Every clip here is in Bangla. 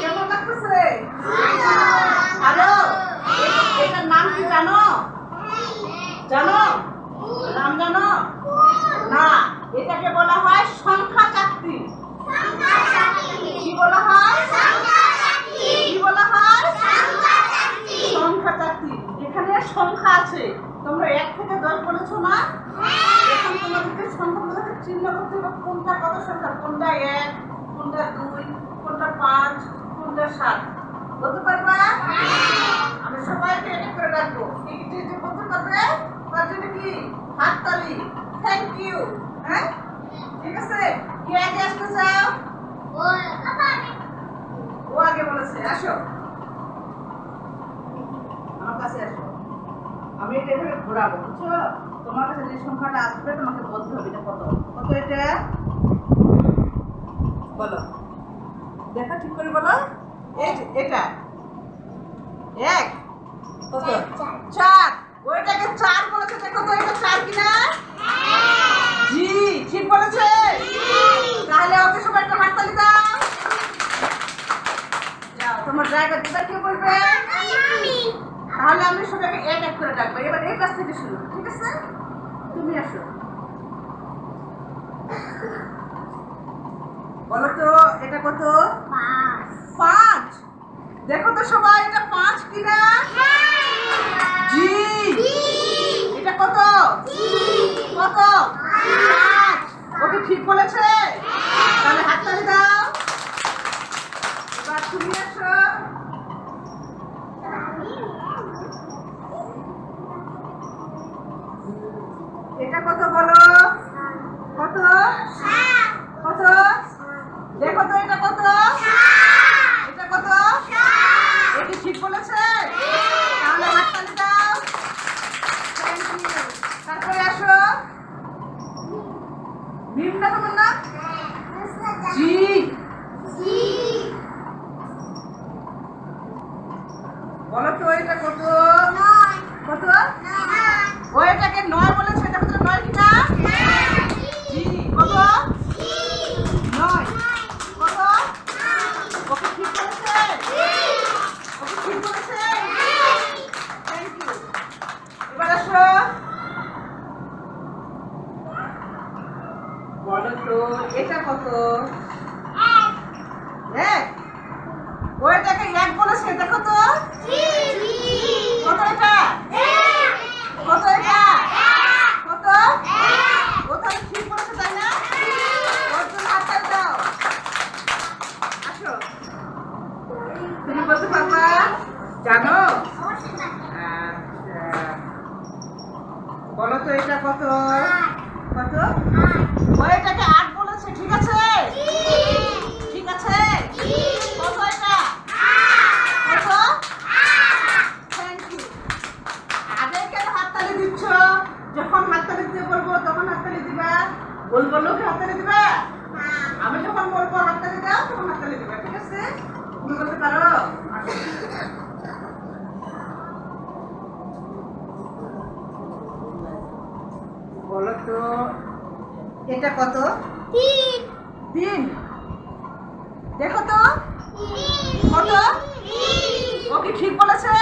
কেমন লাগতেছে ভালো এটার নাম কি জানো জানো নাম জানো না এটাকে বলা হয় সংখ্যা চাকতি কি বলা হয় কি বলা হয় সংখ্যা চাকতি এখানে সংখ্যা আছে। তোমরা এক থেকে দশ বলেছ না? এখন তোমাদেরকে সংখ্যাগুলোকে চিহ্ন করতে হবে কোনটা কত সংখ্যা কোনটা এক, কোনটা দুই, কোনটা পাঁচ, কোনটা সাত? বলতে পারবা? আমি সবাইকে এক করে যে বলতে পারবে? তার জন্য কি? থ্যাংক ইউ হ্যাঁ? ঠিক আছে? আগে আসতে চাও? ও আগে বলেছে। আসো। আমার কাছে আসো। আমি এটা এভাবে ঘোরাবো, বুঝছ? তোমার কাছে যে সংখ্যাটা আসবে, তোমাকে বলতে হবে এটা কত। কত এটা? বলো। দেখা ঠিক করে বলো। এই এটা। এক চার ওইটাকে চার বলেছে দেখো তো এটা চার কিনা? জি ঠিক বলেছে। তাহলে ওকে সবাই একটা হাততালি দাও। যাও তোমার কে বলবে? তাহলে আমি সবাইকে এক এক করে ডাকবো। এবার এই কাছ থেকে শুরু ঠিক আছে? তুমি আসো। বলো তো এটা কত? পাঁচ। দেখো তো সবাই এটা পাঁচ কিনা? জি। এটা কত? কত? পাঁচ। ওকে ঠিক বলেছে? তাহলে হাততালি দাও। এবার তুমি আসো। এটা কত বলো কত কত দেখো তো এটা কত এটা কত এটি ঠিক বলেছে তাহলে হাততালি দাও Thank you. তারপরে আসো মিম না তোমার? নাম জি। বলো তো এটা কত? কত ও এটাকে নয় বলেছে এটা কত নয় কিনা জি কত নয় কত ওকে ঠিক বলেছে ওকে ঠিক বলেছে থ্যাংক ইউ এবার আসো বলো তো এটা কত এক ও এটাকে এক বলেছে দেখো তো কত এটা কত এটা কত ও তাহলে ঠিক বলেছে তাই না ওর জন্য হাততালি দাও আসো তুমি বলতে পারবা জানো আচ্ছা বলো তো এটা কত কত ও এটাকে আট বলেছে ঠিক আছে ঠিক আছে কত এটা কত থ্যাংক ইউ আগে কেন হাততালি দিচ্ছ যখন হাততালি দিতে বলব তখন হাততালি দিবা। বল বললেও কি হাততালি দিবা? আমি যখন বলব হাততালি দাও তখন হাততালি দিবা ঠিক আছে? তুমি বলতে পারো? বলো তো এটা কত? তিন। দেখো তো। কত? ও কি ঠিক বলেছে?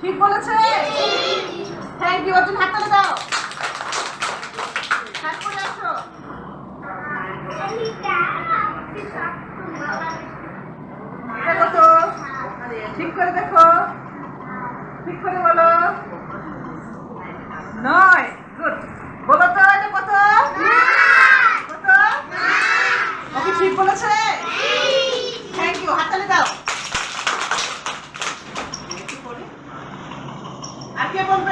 ঠিক বলেছে? থ্যাংক ইউ অর্জুন হাততালি দাও। তারপরে আসো। এটা কত ঠিক করে দেখো। ঠিক করে বলো। নয়। বলো তো, এটা কত? কত? ও কি ঠিক বলেছে? থ্যাংক ইউ হাততালি দাও। আর কে বলবে?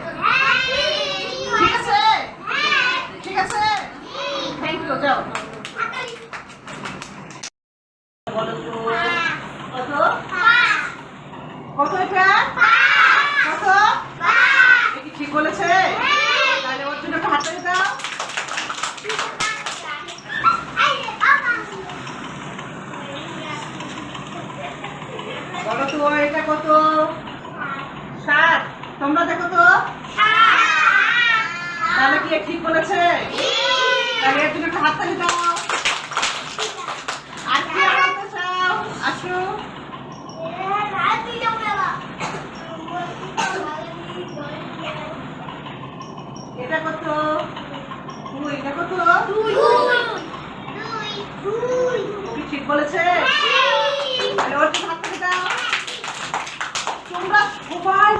কত এটা? ঠিক বলেছে? বলো তো এটা কত? সাত। তোমরা দেখো তো। তাহলে কি ঠিক বলেছে? তাহলে জন্য একটা হাততালি দাও। আর কি বলতে চাও? আসো। এটা কত? দুই এটা কত? ও কি ঠিক বলেছে? তাহলে ওর হাততালি দাও। তোমরা সবাই